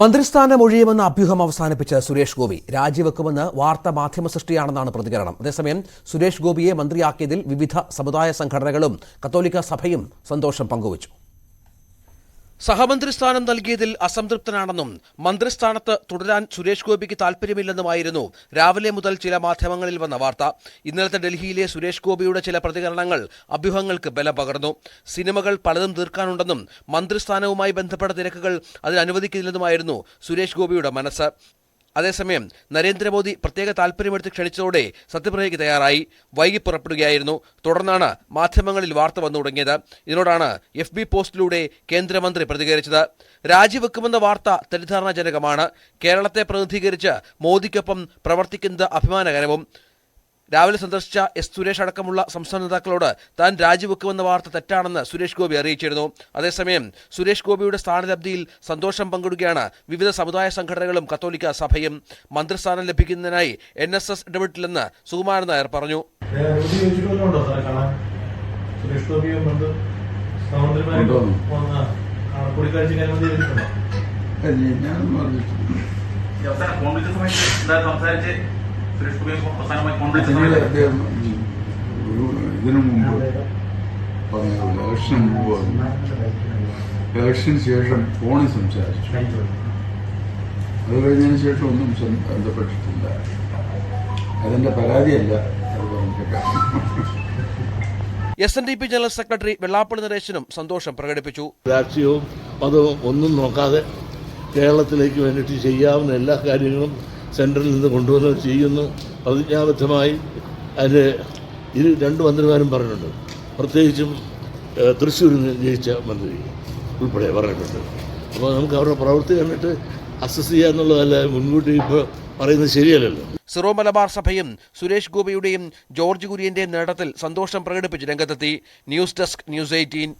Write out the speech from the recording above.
മന്ത്രിസ്ഥാനം ഒഴിയുമെന്ന അഭ്യൂഹം അവസാനിപ്പിച്ച സുരേഷ് ഗോപി രാജിവെക്കുമെന്ന് വാർത്ത മാധ്യമ സൃഷ്ടിയാണെന്നാണ് പ്രതികരണം. അതേസമയം സുരേഷ് ഗോപിയെ മന്ത്രിയാക്കിയതിൽ വിവിധ സമുദായ സംഘടനകളും കത്തോലിക്ക സഭയും സന്തോഷം പങ്കുവച്ചു. സഹമന്ത്രി സ്ഥാനം നൽകിയതിൽ അസംതൃപ്തനാണെന്നും മന്ത്രിസ്ഥാനത്ത് തുടരാൻ സുരേഷ് ഗോപിക്ക് താൽപ്പര്യമില്ലെന്നുമായിരുന്നു രാവിലെ മുതൽ ചില മാധ്യമങ്ങളിൽ വന്ന വാർത്ത. ഇന്നലത്തെ ഡൽഹിയിലെ സുരേഷ് ഗോപിയുടെ ചില പ്രതികരണങ്ങൾ അഭ്യൂഹങ്ങൾക്ക് ബലം പകർന്നു. സിനിമകൾ പലതും തീർക്കാനുണ്ടെന്നും മന്ത്രിസ്ഥാനവുമായി ബന്ധപ്പെട്ട തിരക്കുകൾ അതിനനുവദിക്കില്ലെന്നുമായിരുന്നു സുരേഷ് ഗോപിയുടെ മനസ്സ്. അതേസമയം നരേന്ദ്രമോദി പ്രത്യേക താൽപ്പര്യമെടുത്ത് ക്ഷണിച്ചതോടെ സത്യപ്രതിജ്ഞയ്ക്ക് തയ്യാറായി. വൈകി പുറപ്പെടുകയായിരുന്നു. തുടർന്നാണ് മാധ്യമങ്ങളിൽ വാർത്ത വന്നു തുടങ്ങിയത്. ഇതിനോടാണ് എഫ് ബി പോസ്റ്റിലൂടെ കേന്ദ്രമന്ത്രി പ്രതികരിച്ചത്. രാജിവെക്കുമെന്ന വാർത്ത തെറ്റിദ്ധാരണാജനകമാണ്. കേരളത്തെ പ്രതിനിധീകരിച്ച് മോദിക്കൊപ്പം പ്രവർത്തിക്കുന്നത് അഭിമാനകരവും. രാവിലെ സന്ദർശിച്ച എസ് സുരേഷ് അടക്കമുള്ള സംസ്ഥാന നേതാക്കളോട് താൻ രാജിവെക്കുമെന്ന വാർത്ത തെറ്റാണെന്ന് സുരേഷ് ഗോപി അറിയിച്ചിരുന്നു. അതേസമയം സുരേഷ് ഗോപിയുടെ സ്ഥാനലബ്ധിയിൽ സന്തോഷം പങ്കിടുകയാണ് വിവിധ സമുദായ സംഘടനകളും കത്തോലിക്ക സഭയും. മന്ത്രിസ്ഥാനം ലഭിക്കുന്നതിനായി എൻ എസ് എസ് ഇടപെട്ടില്ലെന്ന് സുകുമാരൻ നായർ പറഞ്ഞു. ഞാൻ സുരേഷ് ഗോപിയും അവസാനമായി ഇതിനു മുമ്പ് ഇലക്ഷന് മുമ്പ് പറഞ്ഞു ഇലക്ഷന് ശേഷം ഫോണിൽ സംസാരിച്ചു അത് കഴിഞ്ഞതിന് ശേഷം ഒന്നും ബന്ധപ്പെട്ടിട്ടില്ല അതിന്റെ പരാതിയല്ല അത് S N D P general secretary Vellappally നരേശനും സന്തോഷം പ്രകടിപ്പിച്ചു. രാഷ്ട്രീയവും മതവും ഒന്നും നോക്കാതെ കേരളത്തിലേക്ക് വേണ്ടിയിട്ട് ചെയ്യാവുന്ന എല്ലാ കാര്യങ്ങളും സെൻട്രലിൽ നിന്ന് കൊണ്ടുവന്ന് ചെയ്യുന്നു. പ്രതിജ്ഞാബദ്ധമായി അതിൽ ഇരു രണ്ട് മന്ത്രിമാരും പറഞ്ഞിട്ടുണ്ട്. പ്രത്യേകിച്ചും തൃശ്ശൂരിൽ നിന്ന് ജയിച്ച മന്ത്രി ഉൾപ്പെടെ പറഞ്ഞിട്ടുണ്ട്. അപ്പോൾ നമുക്ക് അവരുടെ പ്രവൃത്തി കണ്ടിട്ട് അസസ് ചെയ്യുക എന്നുള്ളതല്ല മുൻകൂട്ടി ഇപ്പോൾ പറയുന്നത് ശരിയല്ലല്ലോ. സിറോ മലബാർ സഭയും സുരേഷ് ഗോപിയുടെയും ജോർജ് കുര്യന്റെയും നേട്ടത്തിൽ സന്തോഷം പ്രകടിപ്പിച്ച് രംഗത്തെത്തി. News desk news eighteen.